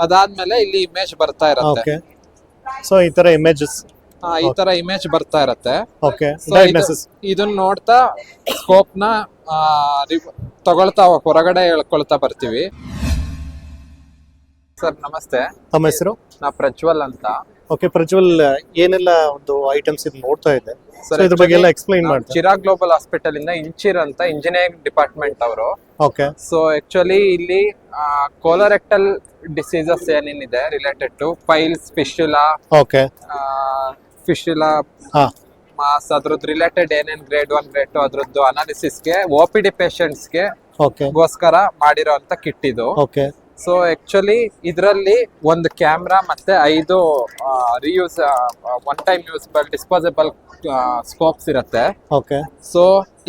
ಅದಾದ್ಮೇಲೆ ಇಲ್ಲಿ ಇಮೇಜ್ ಬರ್ತಾ ಇರತ್ತೆ. ಓಕೆ ಸೊ ಈ ತರ ಇಮೇಜಸ್ ಆ, ಈ ತರ ಇಮೇಜ್ ಬರ್ತಾ ಇರತ್ತೆ. ಓಕೆ So, ಡಯಾಗ್ನೋಸಿಸ್ ಇದನ್ನ ನೋಡ್ತಾ ಸ್ಕೋಪ್ನ ಆ, ರಿ- ತಗೊಳ್ತಾ ಹೊರಗಡೆ ಹೇಳ್ಕೊಳ್ತಾ ಬರ್ತೀವಿ. ಸರ್ ನಮಸ್ತೆ. ತಮ್ಮ ಹೆಸರು? ನಾ ಪ್ರಜ್ವಲ್ ಅಂತ. ಓಕೆ ಪ್ರಜ್ವಲ್ ಏನೆಲ್ಲ ಒಂದು ಐಟಮ್ಸ್ ಇದು ನೋಡ್ತಾ ಇದೆ ಸರ್ ಇದ್ರ ಬಗ್ಗೆ ಎಲ್ಲ ಎಕ್ಸ್ಪ್ಲೈನ್ ಮಾಡ್ತೀನಿ. ಚಿರಾಗ್ ಗ್ಲೋಬಲ್ ಹಾಸ್ಪಿಟಲ್ ಇಂದ ಇಂಚಿರ್ ಅಂತ ಇಂಜಿನಿಯರಿಂಗ್ ಡಿಪಾರ್ಟ್ಮೆಂಟ್ ಅವರು. ಓಕೆ ಸೊ ಆಕ್ಚುಲಿ ಇಲ್ಲಿ ಕೋಲರೆಕ್ಟಲ್ ಡಿಸೀಸಸ್ ಏನೇನಿದೆ related to piles fistula okay fistula mass ಅದ್ರದ್ದು ರಿಲೇಟೆಡ್ ಏನೇನು ಗ್ರೇಡ್ ಒನ್ ಗ್ರೇಡ್ ಟು ಅದ್ರದ್ದು ಅನಾಲಿಸಿಸ್ಗೆ ಒ ಪಿ ಡಿ ಗೆ ಓಕೆ ಗೋಸ್ಕರ ಮಾಡಿರೋ ಅಂತ ಕಿಟ್ ಇದು. ಓಕೆ ಸೊ ಆಕ್ಚುಲಿ ಇದರಲ್ಲಿ ಒಂದು ಕ್ಯಾಮ್ರಾ ಮತ್ತೆ ಐದು reuse one time usable disposable scopes ಇರುತ್ತೆ. ಓಕೆ ಸೊ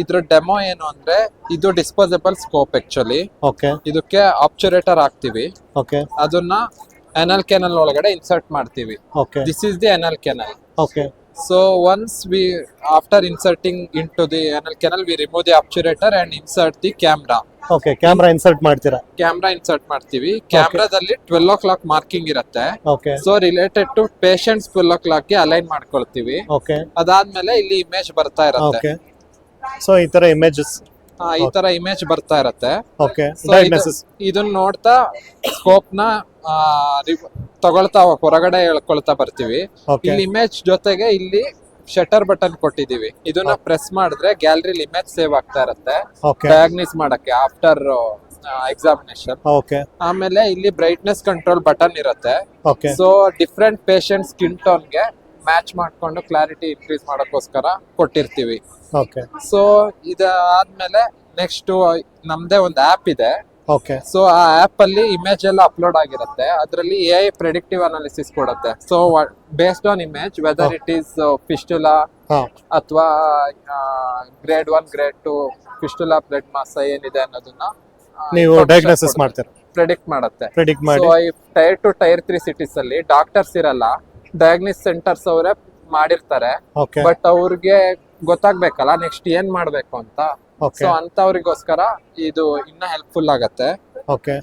ಇದ್ರ ಡೆಮೋ ಏನು ಅಂದ್ರೆ ಇದು ಡಿಸ್ಪೋಸಬಲ್ ಸ್ಕೋಪ್ ಆಕ್ಚುಲಿ ಓಕೆ ಇದಕ್ಕೆ ಆಪ್ಚುರೇಟರ್ ಹಾಕ್ತಿವಿ. ಓಕೆ ಅದನ್ನ ಎನಲ್ ಕೆನಲ್ ಒಳಗಡೆ ಇನ್ಸರ್ಟ್ ಮಾಡ್ತೀವಿ. Okay this is the anal canal okay so once we after inserting into the anal canal we remove the obturator and insert the camera okay camera insert ಮಾಡ್ತೀರಾ? Camera insert ಮಾಡ್ತೀವಿ. ಕ್ಯಾಮ್ರಾದಲ್ಲಿ twelve o'clock marking ಇರುತ್ತೆ. Okay so related to patients twelve ಓ ಕ್ಲಾಕ್ಗೆ align ಮಾಡ್ಕೊಳ್ತೀವಿ. Okay ಅದಾದ್ಮೇಲೆ ಇಲ್ಲಿ image ಬರ್ತಾ ಇರುತ್ತೆ. ಓಕೆ ಸೊ ಈ ತರ ಇಮೇಜಸ್ ಆ, ಈ ತರ ಇಮೇಜ್ ಬರ್ತಾ ಇರುತ್ತೆ. ಓಕೆ So, ಇದು- ಇದನ್ನ ನೋಡ್ತಾ ಸ್ಕೋಪ್ನ ಆ, ರಿ- ತಗೊಳ್ತಾ ಹೊರಗಡೆ ಹೇಳ್ಕೊಳ್ತಾ ಬರ್ತೀವಿ. ಇಲ್ಲಿ ಇಮೇಜ್ ಜೊತೆಗೆ ಇಲ್ಲಿ ಶಟರ್ ಬಟನ್ ಕೊಟ್ಟಿದೀವಿ ಇದನ್ನ ಪ್ರೆಸ್ ಮಾಡಿದ್ರೆ ಗ್ಯಾಲರಿಲಿ ಇಮೇಜ್ ಸೇವ್ ಆಗ್ತಾ ಇರುತ್ತೆ. ಓಕೆ ಡಯಾಗ್ನಿಸ್ ಮಾಡಕ್ಕೆ ಆಫ್ಟರ್ ಎಕ್ಸಾಮಿನೇಷನ್ ಓಕೆ ಆಮೇಲೆ ಇಲ್ಲಿ ಬ್ರೈಟ್ನೆಸ್ ಕಂಟ್ರೋಲ್ ಬಟನ್ ಇರುತ್ತೆ. Okay so different patient skin ಟೋನ್ಗೆ match ಮಾಡ್ಕೊಂಡು ಕ್ಲಾರಿಟಿ ಇನ್ಕ್ರೀಸ್ ಮಾಡೋಕ್ಕೋಸ್ಕರ ಕೊಟ್ಟಿರ್ತೀವಿ. ಓಕೆ ಸೊ ಇದಾದ್ಮೇಲೆ ನೆಕ್ಸ್ಟ್ ನಮ್ದೇ ಒಂದು ಆಪ್ ಇದೆ. ಓಕೆ ಸೊ ಆ ಆಪ್ ಅಲ್ಲಿ ಇಮೇಜ್ ಎಲ್ಲ ಅಪ್ಲೋಡ್ ಆಗಿರುತ್ತೆ. ಅದರಲ್ಲಿ ಎ ಐ ಪ್ರೆಡಿಕ್ಟಿವ್ ಅನಾಲಿಸಿಸ್ ಕೊಡುತ್ತೆ. So based on image whether it is fistula ಅಥವಾ grade one grade two fistula blood ಮಾಸ ಏನಿದೆ ಅನ್ನೋದನ್ನ ನೀವು ಡಯಾಗ್ನೋಸಿಸ್ ಮಾಡ್ತೀರಾ? ಪ್ರೆಡಿಕ್ಟ್ ಮಾಡುತ್ತೆ. ಪ್ರೆಡಿಕ್ಟ್ ಮಾಡಿ. ಸೊ ಈ tier two tier three cities ಅಲ್ಲಿ ಡಾಕ್ಟರ್ಸ್ ಇರಲ್ಲ ಡಯಾಗ್ನಿಸ್ ಸೆಂಟರ್ಸ್ ಅವರೇ ಮಾಡಿರ್ತಾರೆ. ಓಕೆ ಬಟ್ ಅವ್ರಿಗೆ ಗೊತ್ತಾಗ್ಬೇಕಲ್ಲ ನೆಕ್ಸ್ಟ್ ಏನ್ ಮಾಡ್ಬೇಕು ಅಂತ. ಸೊ ಅಂತವ್ರಿಗೋಸ್ಕರ ಇದು ಇನ್ನ ಹೆಲ್ಪ್ಫುಲ್ ಆಗತ್ತೆ okay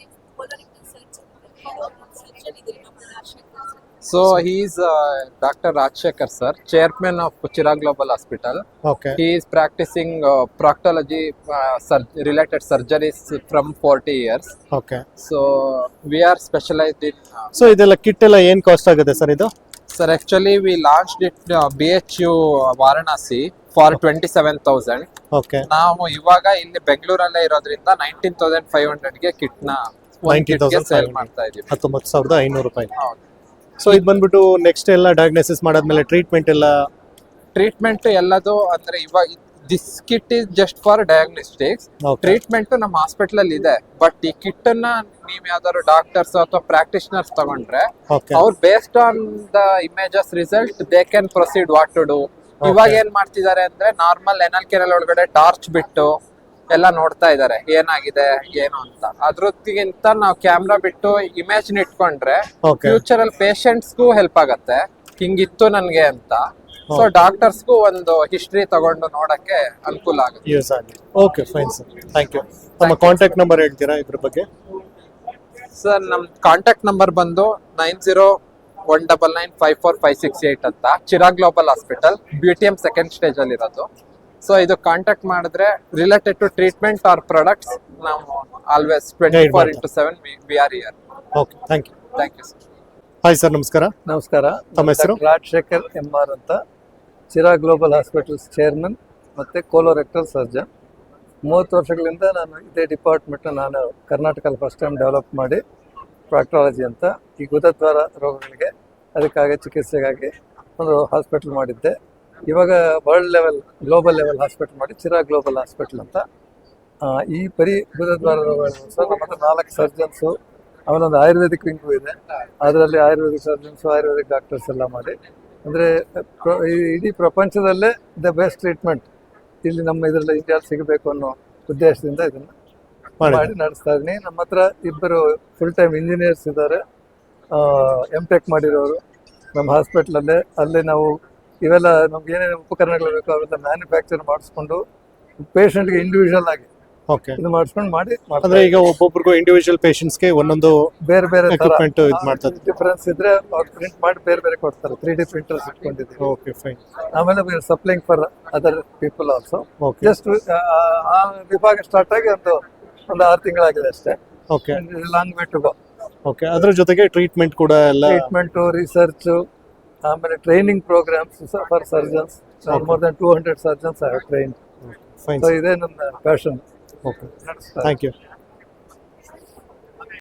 so he's doctor Rajashekar sir chairman of Chirag global hospital okay he is practicing uh, proctology uh, sur- related surgeries from 40 years okay we are specialized in uh, so ಇದೆಲ್ಲ kit ಎಲ್ಲ ಏನ್ cost ಆಗುತ್ತೆ sir ಇದು sir actually we launched it uh, bhu varanasi for 27000 okay ನಾವು ಇವಾಗ ಇಲ್ಲಿ ಬೆಂಗಳೂರಲ್ಲೇ ಇರೋದ್ರಿಂದ ನೈನ್ಟೀನ್ ತೌಸಂಡ್ ಫೈವ್ ಹಂಡ್ರೆಡ್ಗೆ ಕಿಟ್ನ ಸೇಲ್ 19,500. ಮಾಡ್ತಾ ಇದೀವಿ. ಹತ್ತೊಂಬತ್ತು ಸಾವಿರದ ಐನೂರು ರೂಪಾಯಿ. ಸೊ ಇದು ಬಂದ್ಬಿಟ್ಟು ನೆಕ್ಸ್ಟ್ ಎಲ್ಲ ಡಯಾಗ್ನೋಸಿಸ್ ಮಾಡಾದ್ಮೇಲೆ ಟ್ರೀಟ್ಮೆಂಟ್ ಎಲ್ಲ? ಟ್ರೀಟ್ಮೆಂಟ್ ಎಲ್ಲದು ಅಂದ್ರೆ ಇವಾಗ this kit is just for diagnostics treatment ನಮ್ಮ ಹಾಸ್ಪಿಟಲ್ ಅಲ್ಲಿ ಇದೆ. ಬಟ್ ಈ ಕಿಟ್ ಅನ್ನ ನೀವ್ ಯಾವ್ದಾದ್ರು ಡಾಕ್ಟರ್ಸ್ ಅಥವಾ ಪ್ರಾಕ್ಟಿಷನರ್ಸ್ ತಗೊಂಡ್ರೆ ಅವ್ರು based on the images result they can proceed what to do ಇವಾಗ ಏನ್ ಮಾಡ್ತಿದ್ದಾರೆ ಅಂದ್ರೆ ನಾರ್ಮಲ್ ಎನಲ್ ಕೆನಲ್ ಒಳಗಡೆ ಟಾರ್ಚ್ ಬಿಟ್ಟು ಎಲ್ಲ ನೋಡ್ತಾ ಇದ್ದಾರೆ. ಏನಾಗಿದೆ ಏನು ಅಂತ. ಅದ್ರದ್ಗಿಂತ ನಾವು ಕ್ಯಾಮ್ರಾ ಬಿಟ್ಟು ಇಮೇಜ್ ಇಟ್ಕೊಂಡ್ರೆ ಫ್ಯೂಚರ್ ಅಲ್ಲಿ ಪೇಷಂಟ್ಸ್ಗೂ ಹೆಲ್ಪ್ ಆಗತ್ತೆ. ಹಿಂಗಿತ್ತು ನನ್ಗೆ ಅಂತ. ಸೊ ಡಾಕ್ಟರ್ಸ್ಗೂ ಒಂದು ಹಿಸ್ಟ್ರಿ ತಗೊಂಡು ನೋಡಕ್ಕೆ ಅನುಕೂಲ ಆಗುತ್ತೆ. ಯೂಸ್ ಆಗಿ okay fine sir thank you ನಮ್ಮ ಕಾಂಟ್ಯಾಕ್ಟ್ ನಂಬರ್ ಹೇಳ್ತೀರಾ ಇದ್ರ ಬಗ್ಗೆ? ಸರ್ ನಮ್ ಕಾಂಟ್ಯಾಕ್ಟ್ ನಂಬರ್ ಬಂದು nine zero one double nine five four five six eight ಅಂತ Chirag global hospital B T M second stage ಅಲ್ಲಿ ಇರೋದು. ಸೊ ಇದು ಕಾಂಟ್ಯಾಕ್ಟ್ ಮಾಡಿದ್ರೆ related to treatment or products ನಾವು always twenty four. Into seven we are here okay thank you thank you sir hi sir ನಮಸ್ಕಾರ. ನಮಸ್ಕಾರ. ತಮ್ಮ ಹೆಸರು? Doctor Rajashekar M R ಅಂತ. ಚಿರಾ ಗ್ಲೋಬಲ್ ಹಾಸ್ಪಿಟಲ್ಸ್ ಚೇರ್ಮನ್ ಮತ್ತು ಕೋಲೋರೆಕ್ಟಲ್ ಸರ್ಜನ್ ಮೂವತ್ತು ವರ್ಷಗಳಿಂದ ನಾನು ಇದೇ ಡಿಪಾರ್ಟ್ಮೆಂಟ್ನ ನಾನು ಕರ್ನಾಟಕದಲ್ಲಿ ಫಸ್ಟ್ ಟೈಮ್ ಡೆವಲಪ್ ಮಾಡಿ. ಪ್ರಾಕ್ಟಾಲಜಿ ಅಂತ ಈ ಗುದದ್ವಾರ ರೋಗಗಳಿಗೆ ಅದಕ್ಕಾಗಿ ಚಿಕಿತ್ಸೆಗಾಗಿ ಒಂದು ಹಾಸ್ಪಿಟಲ್ ಮಾಡಿದ್ದೆ. ಇವಾಗ world level global level hospital ಮಾಡಿ ಚಿರಾ ಗ್ಲೋಬಲ್ ಹಾಸ್ಪಿಟಲ್ ಅಂತ. ಈ ಪರಿ ಗುದದ್ವಾರ ರೋಗಗಳು ಸರ್ ನಮ್ಮ ಹತ್ರ ನಾಲ್ಕು ಸರ್ಜನ್ಸು ಆಮೇಲೆ ಒಂದು ಆಯುರ್ವೇದಿಕ್ ವಿಂಗು ಇದೆ. ಅದರಲ್ಲಿ ಆಯುರ್ವೇದಿಕ್ ಸರ್ಜನ್ಸು ಆಯುರ್ವೇದಿಕ್ ಡಾಕ್ಟರ್ಸ್ ಎಲ್ಲ ಮಾಡಿ. ಅಂದರೆ ಇಡೀ ಪ್ರಪಂಚದಲ್ಲೇ ದ ಬೆಸ್ಟ್ ಟ್ರೀಟ್ಮೆಂಟ್ ಇಲ್ಲಿ ನಮ್ಮ ಇದರಲ್ಲಿ ಇಂಡಿಯಾದಲ್ಲಿ ಸಿಗಬೇಕು ಅನ್ನೋ ಉದ್ದೇಶದಿಂದ ಇದನ್ನು ಮಾಡಿ ನಡೆಸ್ತಾ ಇದೀನಿ ನಮ್ಮ ಹತ್ರ ಇಬ್ಬರು ಫುಲ್ ಟೈಮ್ ಇಂಜಿನಿಯರ್ಸ್ ಇದ್ದಾರೆ. ಎಂ ಟೆಕ್ ಮಾಡಿರೋರು. ನಮ್ಮ ಹಾಸ್ಪಿಟ್ಲಲ್ಲೇ ಅಲ್ಲಿ ನಾವು ಇವೆಲ್ಲ ನಮ್ಗೆ ಏನೇನು ಉಪಕರಣಗಳು ಬೇಕೋ ಅವೆಲ್ಲ ಮ್ಯಾನುಫ್ಯಾಕ್ಚರ್ ಮಾಡಿಸ್ಕೊಂಡು ಪೇಷಂಟ್ಗೆ ಇಂಡಿವಿಜುವಲ್ ಆಗಿ ಓಕೆ ಇದು ಮಾಡಿಸ್ಕೊಂಡು ಮಾಡಿ ಅಂದ್ರೆ ಈಗ ಒಬ್ಬೊಬ್ರಿಗೂ ಇಂಡಿವಿಜುವಲ್ಗೆ ಒಂದೊಂದು ಬೇರೆ ಬೇರೆ ಎಕ್ವಿಪ್ಮೆಂಟ್ ಇದು ಮಾಡ್ತಾರೆ. ಡಿಫರೆನ್ಸ್ ಇದ್ರೆ ಅವ್ರು ಪ್ರಿಂಟ್ ಮಾಡಿ ಬೇರೆ ಬೇರೆ ಕೊಡ್ತಾರೆ. ತ್ರೀ ಡಿ ಪ್ರಿಂಟರ್ಸ್ ಇಟ್ಕೊಂಡಿದ್ದೀವಿ. ಓಕೆ ಫೈನ್ ಆಮೇಲೆ we supplying for other people also okay just ಆ ವಿಭಾಗ ಸ್ಟಾರ್ಟ್ ಆಗಿ ಒಂದು ಒಂದು ಆರು ತಿಂಗಳಾಗಿದೆ ಅಷ್ಟೇ. Okay long way to go okay ಅದ್ರ ಜೊತೆಗೆ ಟ್ರೀಟ್ಮೆಂಟ್ ಕೂಡ ಎಲ್ಲ ಟ್ರೀಟ್ಮೆಂಟು ರಿಸರ್ಚ್ ಆಮೇಲೆ training programmes for surgeons more than two hundred surgeons I train fine so ಇದೇ ನನ್ನ ಪ್ಯಾಷನ್ ಓಕೆ ಥ್ಯಾಂಕ್ ಯು